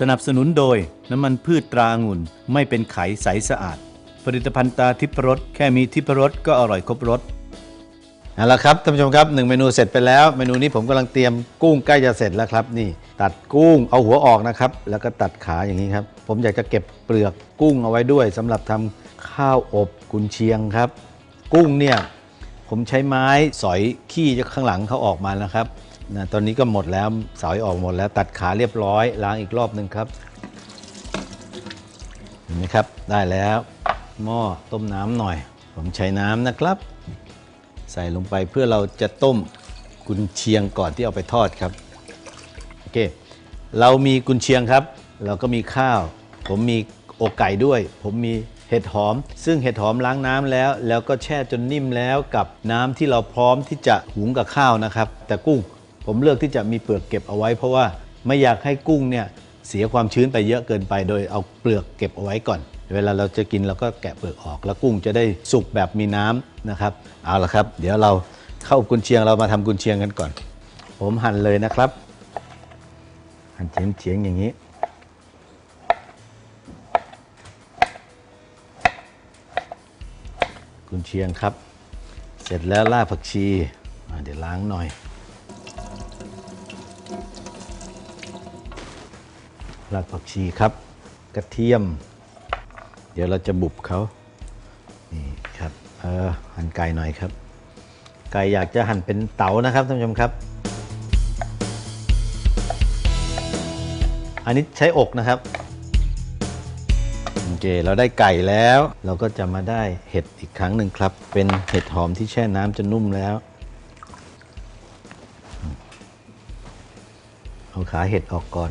สนับสนุนโดยน้ำมันพืชตราองุ่น ไม่เป็นไขใสสะอาด ผลิตภัณฑ์ตาทิพรสแค่มีทิพรสก็อร่อยครบรสเอาละครับท่านผู้ชมครับหนึ่งเมนูเสร็จไปแล้ว เมนูนี้ผมกำลังเตรียมกุ้งใกล้จะเสร็จแล้วครับนี่ ตัดกุ้งเอาหัวออกนะครับ แล้วก็ตัดขาอย่างนี้ครับ ผมอยากจะเก็บเปลือกกุ้งเอาไว้ด้วยสำหรับทำข้าวอบกุนเชียงครับ กุ้งเนี่ยผมใช้ไม้สอยขี้จากข้างหลังเขาออกมาแล้วครับ นะตอนนี้ก็หมดแล้วสอยออกหมดแล้ว ตัดขาเรียบร้อยล้างอีกรอบหนึ่งครับเห็นไหมครับได้แล้วหม้อต้มน้ำหน่อย ผมใช้น้ำนะครับ ใส่ลงไปเพื่อเราจะต้มกุนเชียงก่อนที่เอาไปทอดครับโอเคเรามีกุนเชียงครับ เราก็มีข้าว ผมมีอกไก่ด้วย ผมมีเห็ดหอม ซึ่งเห็ดหอมล้างน้ำแล้ว แล้วก็แช่จนนิ่มแล้วกับน้ำที่เราพร้อมที่จะหุงกับข้าวนะครับ แต่กุ้ง ผมเลือกที่จะมีเปลือกเก็บเอาไว้ เพราะว่าไม่อยากให้กุ้งเนี่ยเสียความชื้นไปเยอะเกินไป โดยเอาเปลือกเก็บเอาไว้ก่อน เวลาเราจะกินเราก็แกะเปลือกออก แล้วกุ้งจะได้สุกแบบมีน้ำนะครับ เอาละครับ เดี๋ยวเราเข้ากุนเชียงเรามาทำกุนเชียงกันก่อน ผมหั่นเลยนะครับ หั่นเฉียงๆอย่างนี้ กุนเชียงครับ เสร็จแล้วล่ากผักชีอ่าเดี๋ยวล้างหน่อย รากผักชีครับ กระเทียม เดี๋ยวเราจะบุบเขานี่ครับเออหั่นไก่หน่อยครับ ไก่อยากจะหั่นเป็นเต๋านะครับท่านผู้ชมครับ อันนี้ใช้อกนะครับโอเคเราได้ไก่แล้ว เราก็จะมาได้เห็ดอีกครั้งหนึ่งครับ เป็นเห็ดหอมที่แช่น้ำจนนุ่มแล้วเอาขาเห็ดออกก่อน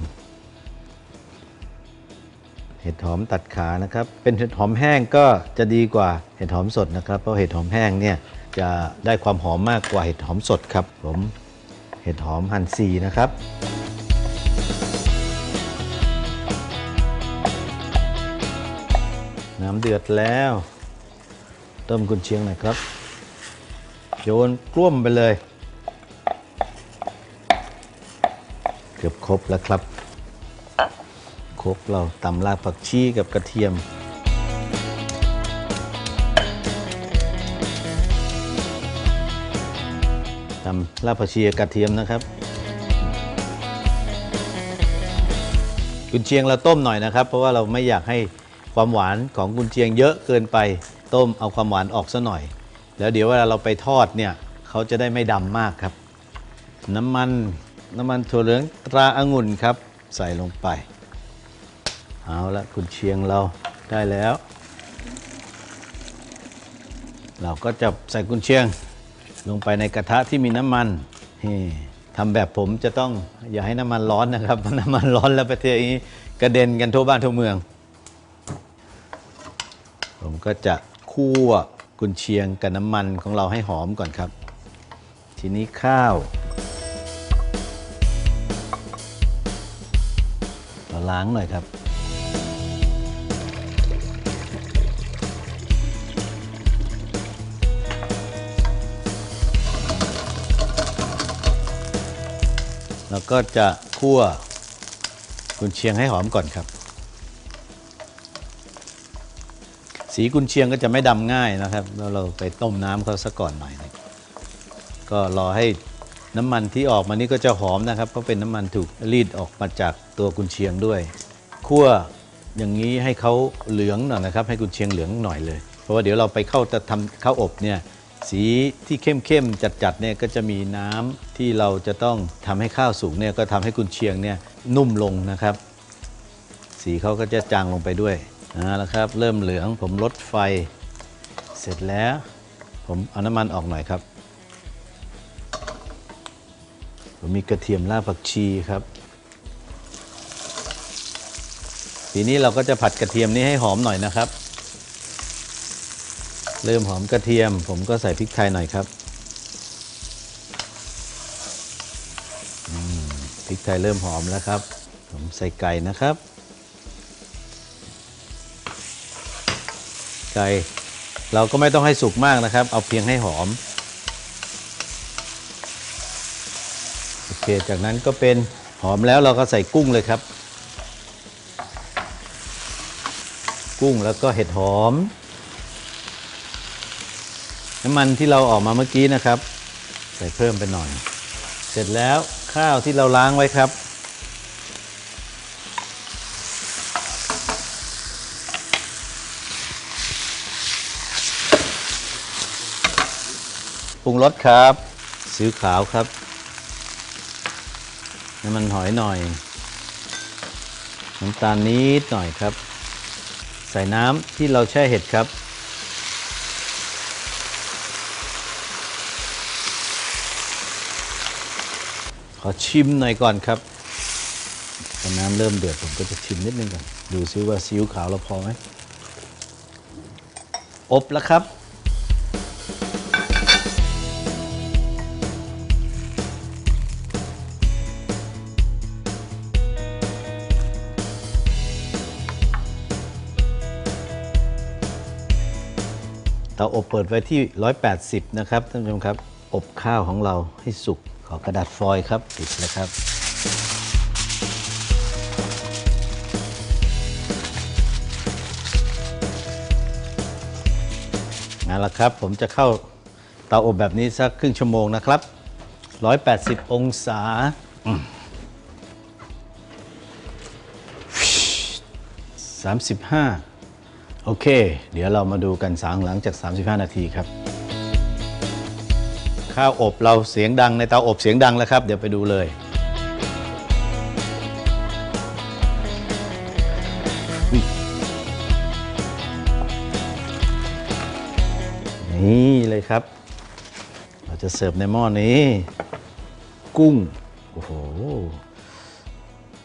เห็ดหอมตัดขานะครับ เป็นเห็ดหอมแห้งก็จะดีกว่าเห็ดหอมสดนะครับ เพราะเห็ดหอมแห้งเนี่ยจะได้ความหอมมากกว่าเห็ดหอมสดครับ ผมเห็ดหอมหั่นสีนะครับน้ำเดือดแล้วต้มกุนเชียงหน่อยครับ โยนกล้วมไปเลย เกือบครบแล้วครับ ครบเราตำรากผักชีกับกระเทียม ตำรากผักชีกับกระเทียมนะครับกุนเชียงเราต้มหน่อยนะครับ เพราะว่าเราไม่อยากให้ความหวานของกุนเชียงเยอะเกินไปต้มเอาความหวานออกซะหน่อย แล้วเดี๋ยวเวลาเราไปทอดเนี่ยเขาจะได้ไม่ดำมากครับ น้ำมันน้ำมันถั่วเหลืองตราอางุ่นครับ ใส่ลงไป เอาละกุนเชียงเราได้แล้ว เราก็จะใส่กุนเชียงลงไปในกระทะที่มีน้ำมันทำแบบผมจะต้องอย่าให้น้ำมันร้อนนะครับน้ำมันร้อนแล้วไปเทอย่างนี้กระเด็นกันทั่วบ้านทั่วเมือง ผมก็จะคั่วกุนเชียงกับน้ำมันของเราให้หอมก่อนครับ ทีนี้ข้าวเราล้างหน่อยครับ แล้วก็จะคั่วกุนเชียงให้หอมก่อนครับ สีกุนเชียงก็จะไม่ดำง่ายนะครับแล้วเราไปต้มน้ำเขาซะก่อนหน่อยนึงก็รอให้น้ำมันที่ออกมานี่ก็จะหอมนะครับ เพราะเป็นน้ำมันถูกรีดออกมาจากตัวกุนเชียงด้วยคั่วอย่างนี้ให้เขาเหลืองหน่อยนะครับ ให้กุนเชียงเหลืองหน่อยเลย เพราะว่าเดี๋ยวเราไปเข้าจะทำข้าวอบเนี่ย สีที่เข้มเข้มจัดๆเนี่ยก็จะมีน้ำที่เราจะต้องทำให้ข้าวสุกเนี่ยก็ทำให้กุนเชียงเนี่ยนุ่มลงนะครับ สีเขาก็จะจางลงไปด้วยเอาละครับ เริ่มเหลืองผมลดไฟ เสร็จแล้ว ผมเอาน้ำมันออกหน่อยครับ ผมมีกระเทียมรากผักชีครับ ทีนี้เราก็จะผัดกระเทียมนี้ให้หอมหน่อยนะครับ เริ่มหอมกระเทียม ผมก็ใส่พริกไทยหน่อยครับพริกไทยเริ่มหอมแล้วครับ ผมใส่ไก่นะครับ ไก่เราก็ไม่ต้องให้สุกมากนะครับ เอาเพียงให้หอมโอเคจากนั้นก็เป็นหอมแล้วเราก็ใส่กุ้งเลยครับ กุ้งแล้วก็เห็ดหอม น้ำมันที่เราออกมาเมื่อกี้นะครับ ใส่เพิ่มไปหน่อย เสร็จแล้วข้าวที่เราล้างไว้ครับ ปรุงรสครับซีอิ๊วขาวครับ น้ำมันหอยหน่อย น้ำตาลนิดหน่อยครับ ใส่น้ำที่เราแช่เห็ดครับ ขอชิมหน่อยก่อนครับตอนน้ำเริ่มเดือดผมก็จะชิมนิดนึงก่อนดูซิว่าซีอิ๊วขาวเราพอไหมอบแล้วครับ เตาอบเปิดไว้ที่ 180 นะครับท่านผู้ชมครับ อบข้าวของเราให้สุก ขอกระดาษฟอยล์ครับปิดนะครับนั่นละครับ ผมจะเข้าเตาอบแบบนี้สักครึ่งชั่วโมงนะครับ 180 องศาอืม35 โอเค เดี๋ยวเรามาดูกันสางหลังจาก 35 นาทีครับ ข้าวอบเราเสียงดังในเตาอบเสียงดังแล้วครับ เดี๋ยวไปดูเลย นี่เลยครับ เราจะเสิร์ฟในหม้อนี้ กุ้ง โอ้โห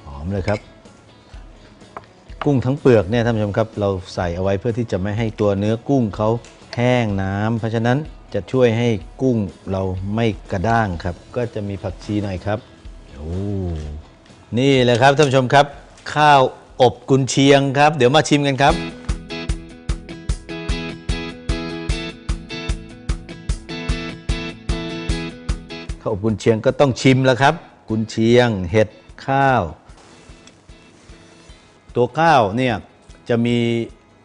หอมเลยครับ กุ้งทั้งเปลือกเนี่ยท่านผู้ชมครับ เราใส่เอาไว้เพื่อที่จะไม่ให้ตัวเนื้อกุ้งเขาแห้งน้ำเพราะฉะนั้น จะช่วยให้กุ้งเราไม่กระด้างครับ ก็จะมีผักชีหน่อยครับโอ้นี่เลยครับท่านผู้ชมครับ ข้าวอบกุนเชียงครับ เดี๋ยวมาชิมกันครับ ข้าวอบกุนเชียงก็ต้องชิมแล้วครับ กุนเชียง เห็ดข้าว ตัวข้าวเนี่ยจะมี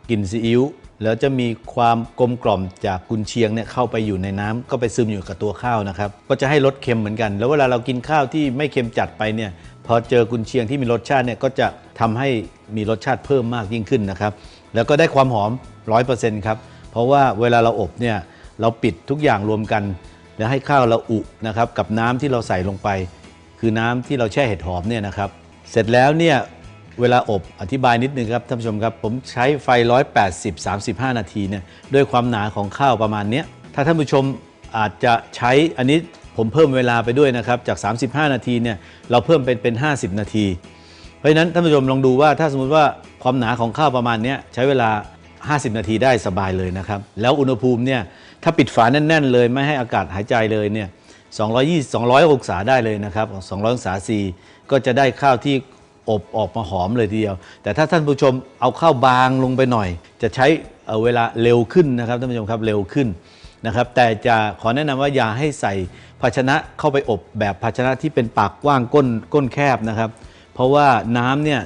กลิ่นซีอิ๊ว แล้วจะมีความกลมกล่อมจากกุนเชียงเนี่ยเข้าไปอยู่ในน้ำก็ไปซึมอยู่กับตัวข้าวนะครับ ก็จะให้รสเค็มเหมือนกัน แล้วเวลาเรากินข้าวที่ไม่เค็มจัดไปเนี่ยพอเจอกุนเชียงที่มีรสชาติเนี่ยก็จะทำให้มีรสชาติเพิ่มมากยิ่งขึ้นนะครับ แล้วก็ได้ความหอม 100%ครับ เพราะว่าเวลาเราอบเนี่ยเราปิดทุกอย่างรวมกัน แล้วให้ข้าวเราอุนะครับกับน้ำที่เราใส่ลงไป คือน้ำที่เราแช่เห็ดหอมเนี่ยนะครับ เสร็จแล้วเนี่ย เวลาอบอธิบายนิดนึงครับท่านผู้ชมครับผมใช้ไฟ 180 35 นาทีเนี่ยด้วยความหนาของข้าวประมาณนี้ถ้าท่านผู้ชมอาจจะใช้อันนี้ผมเพิ่มเวลาไปด้วยนะครับจาก 35 นาทีเนี่ยเราเพิ่มเป็นเป็น 50 นาที เพราะฉะนั้นท่านผู้ชมลองดูว่าถ้าสมมติว่าความหนาของข้าวประมาณนี้ใช้เวลา 50 นาทีได้สบายเลยนะครับ แล้วอุณหภูมิเนี่ยถ้าปิดฝาแน่น ๆ เลยไม่ให้อากาศหายใจเลยเนี่ย220 200 องศาได้เลยนะครับ 200 องศาซีก็จะได้ข้าวที่ อบออกมาหอมเลยทีเดียว แต่ถ้าท่านผู้ชมเอาข้าวบางลงไปหน่อย จะใช้เเวลาเร็วขึ้นนะครับท่านผู้ชมครับเร็วขึ้นนะครับ แต่จะขอแนะนำว่าอย่าให้ใส่ภาชนะเข้าไปอบแบบภาชนะที่เป็นปากกว้างก้นก้นแคบนะครับ เพราะว่าน้ำเนี่ย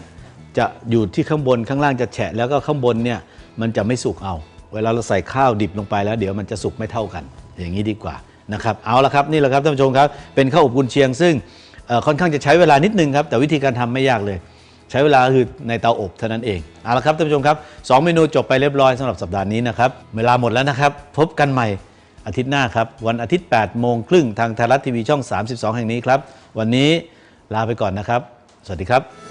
จะอยู่ที่ข้างบนข้างล่างจะแฉะแล้วก็ข้างบนเนี่ยมันจะไม่สุกเอา เวลาเราใส่ข้าวดิบลงไปแล้ว เดี๋ยวมันจะสุกไม่เท่ากัน อย่างนี้ดีกว่านะครับ เอาละครับนี่แหละครับท่านผู้ชมครับ เป็นข้าวอบกุนเชียงซึ่ง ค่อนข้างจะใช้เวลานิดนึงครับ แต่วิธีการทำไม่ยากเลย ใช้เวลาคือในเตาอบเท่านั้นเองเอาละครับท่านผู้ชมครับสองเมนูจบไปเรียบร้อยสำหรับสัปดาห์นี้นะครับเวลาหมดแล้วนะครับ พบกันใหม่อาทิตย์หน้าครับ วันอาทิตย์8โมงครึ่งทางไทยรัฐทีวีช่อง 32 แห่งนี้ครับ วันนี้ลาไปก่อนนะครับ สวัสดีครับ